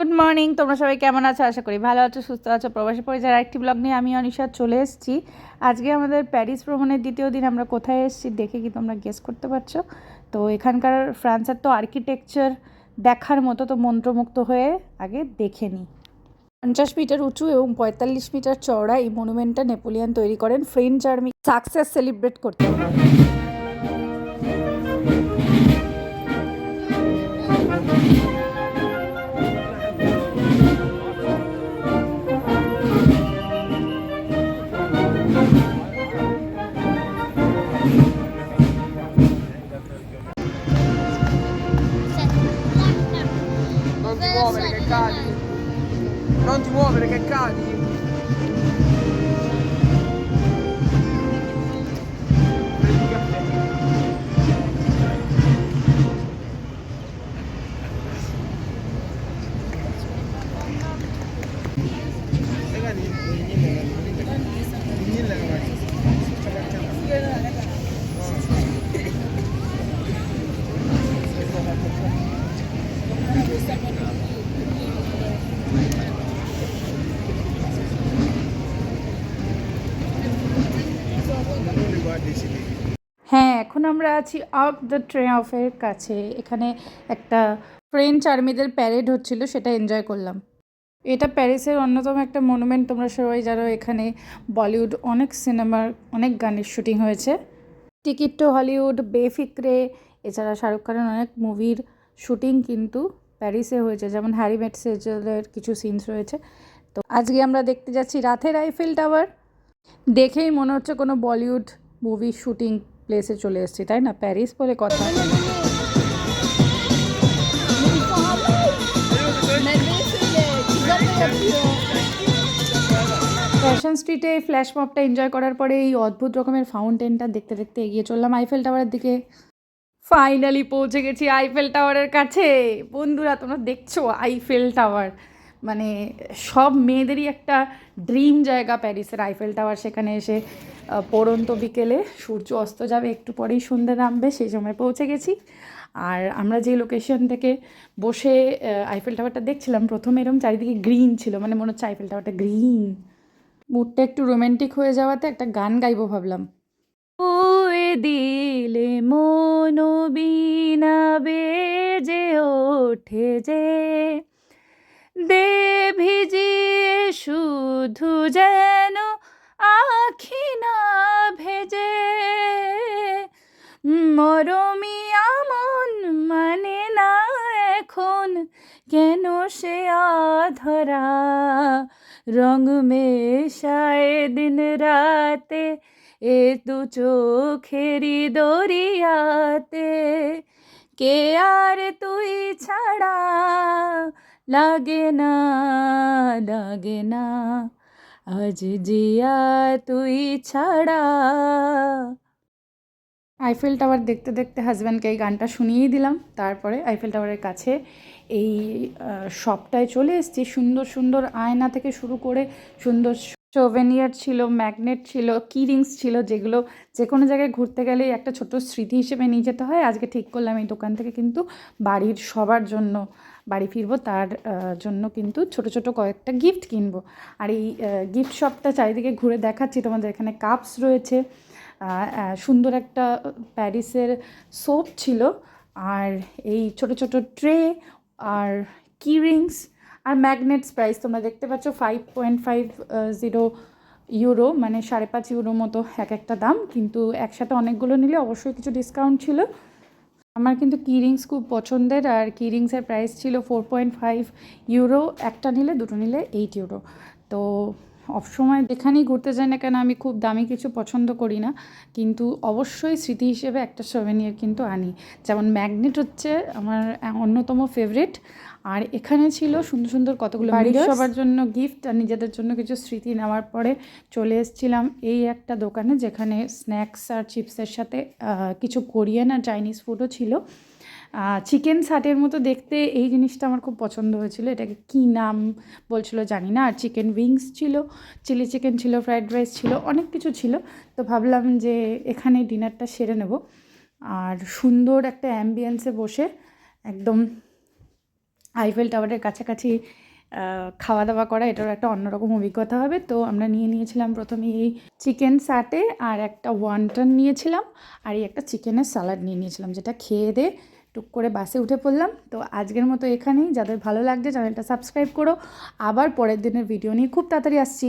Good morning তোমরা সবাই কেমন আছো? আশা করি ভালো আছো, সুস্থ আছো। প্রবাসী পরিচয় একটি ব্লগ নিয়ে আমি অনিশা চলে এসেছি। আজকে আমাদের প্যারিস ভ্রমণের দ্বিতীয় দিন, আমরা কোথায় এসেছি দেখে কি তোমরা গেস করতে পারছ? তো এখানকার ফ্রান্সের তো আর্কিটেকচার দেখার মতো তো মন্ত্রমুগ্ধ হয়ে আগে দেখে নিই। পঞ্চাশ মিটার উঁচু এবং পঁয়তাল্লিশ মিটার চওড়া এই মনুমেন্টটা নেপোলিয়ান তৈরি করেন ফ্রেঞ্চ আর্মি সাকসেস সেলিব্রেট করতে muovere che cadi. Non ti muovere che cadi. হ্যাঁ এখন আমরা আছি আর্ক দ্য ট্রেঅফের কাছে। এখানে একটা ফ্রেঞ্চ আর্মিদের প্যারেড হচ্ছিল, সেটা এনজয় করলাম। এটা প্যারিসের অন্যতম একটা মনুমেন্ট তোমরা সবাই জানো, এখানে বলিউড অনেক সিনেমার অনেক গানের শুটিং হয়েছে। টিকিট টু হলিউড, বেফিক্রে, এছাড়া শাহরুখ খানের অনেক মুভির শুটিং কিন্তু প্যারিসে হয়েছে, যেমন হ্যারি মেট সেজলের কিছু সিনস রয়েছে। তো আজকে আমরা দেখতে যাচ্ছি রাতের আইফেল টাওয়ার দেখেই মনে হচ্ছে কোনো বলিউড মুভি শুটিং প্লেসে চলে এসেছি, তাই না? প্যারিস বলে কথা। ফ্যাশন স্ট্রিটে ফ্ল্যাশ মপটা এনজয় করার পরে এই অদ্ভুত রকমের ফাউন্টেনটা দেখতে দেখতে এগিয়ে চললাম আইফেল টাওয়ারের দিকে। ফাইনালি পৌঁছে গেছি আইফেল টাওয়ারের কাছে। বন্ধুরা, তোমরা দেখছ আইফেল টাওয়ার মানে সব মেয়েদেরই একটা ড্রিম জায়গা প্যারিসের আইফেল টাওয়ার সেখানে এসে। পড়ন্ত বিকেলে সূর্য অস্ত যাবে, একটু পরেই সন্ধ্যে নামবে, সেই সময় পৌঁছে গেছি। আর আমরা যে লোকেশন থেকে বসে আইফেল টাওয়ারটা দেখছিলাম, প্রথমে এরকম চারিদিকে গ্রিন ছিল মানে মনে হচ্ছে আইফেল টাওয়ারটা গ্রিন মুডটা একটু রোমান্টিক হয়ে যাওয়াতে একটা গান গাইবো ভাবলাম। ওয়ে দিলে মনোবিনা বেজে ওঠে যে দে ভিজিয়ে শুধু যেন সে আধরা রং মেশায় দিন রাতে, এ দু চোখেরি দরিয়াতে। কে আর তুই ছাড়া? লাগে না লাগে না, আজ জিয়া তুই ছাড়া। আইফেল টাওয়ার দেখতে দেখতে হাজব্যান্ডকে এই গানটা শুনিয়েই দিলাম। তারপরে আইফেল টাওয়ারের কাছে এই শপটায় চলে এসেছি। সুন্দর সুন্দর আয়না থেকে শুরু করে সুন্দর সোভেনিয়ার ছিল ম্যাগনেট ছিল কি রিংস ছিল, যেগুলো যে কোনো জায়গায় ঘুরতে গেলে একটা ছোট স্মৃতি হিসেবে নিয়ে যেতে হয়। আজকে ঠিক করলাম এই দোকান থেকে কিন্তু বাড়ির সবার জন্য, বাড়ি ফিরবো তার জন্য কিন্তু ছোট ছোট কয়েকটা গিফট কিনবো। আর এই গিফট শপটা চারিদিকে ঘুরে দেখাচ্ছি। তোমাদের এখানে কাপস রয়েছে। সুন্দর একটা প্যারিসের সোপ ছিল। আর এই ছোট ছোট ট্রে আর কি রিংস আর ম্যাগনেটস প্রাইস তোমরা দেখতে পাচ্ছ five point five zero euro মানে সাড়ে পাঁচ ইউরো মতো এক একটা দাম। কিন্তু একসাথে অনেকগুলো নিলে অবশ্যই কিছু ডিসকাউন্ট ছিল। আমার কিন্তু কি রিংস খুব পছন্দের আর কি রিংসের প্রাইস ছিল ফোর পয়েন্ট ফাইভ ইউরো। একটা নিলে, দুটো নিলে এইট ইউরো। তো সবসময় যেখানেই ঘুরতে যাই না কেন, আমি খুব দামি কিছু পছন্দ করি না। কিন্তু অবশ্যই স্মৃতি হিসেবে একটা সোভেনিয়ার কিন্তু আনি। যেমন ম্যাগনেট হচ্ছে আমার অন্যতম ফেভারিট আর এখানে ছিল সুন্দর সুন্দর কতগুলো বাড়ির সবার জন্য গিফট আর নিজেদের জন্য কিছু স্মৃতি নেওয়ার পরে চলে এসেছিলাম এই একটা দোকানে যেখানে স্ন্যাক্স আর চিপসের সাথে কিছু কোরিয়ান আর চাইনিজ ফুডও ছিল। চিকেন সাটের মতো দেখতে এই জিনিসটা আমার খুব পছন্দ হয়েছিল। এটাকে কী নাম বলছিল জানি না। আর চিকেন উইংস ছিল চিলি চিকেন ছিল ফ্রাইড রাইস ছিল অনেক কিছু ছিল। তো ভাবলাম যে এখানে ডিনারটা সেরে নেব। আর সুন্দর একটা অ্যাম্বিয়েন্সে বসে একদম আইফেল টাওয়ারের কাছাকাছি খাওয়া দাওয়া করা, এটারও একটা অন্যরকম অভিজ্ঞতা হবে। তো আমরা নিয়ে নিয়েছিলাম প্রথমে এই চিকেন সাটে আর একটা ওয়ানটন নিয়েছিলাম। আর এই একটা চিকেনের স্যালাড নিয়ে নিয়েছিলাম, যেটা খেয়ে দে, টুক করে বাসে উঠে পড়লাম। তো আজকের মতো এখানেই। যাদের ভালো লাগছে, চ্যানেলটা সাবস্ক্রাইব করো। আবার পরের দিনের ভিডিও নিয়ে খুব তাড়াতাড়ি আসছি।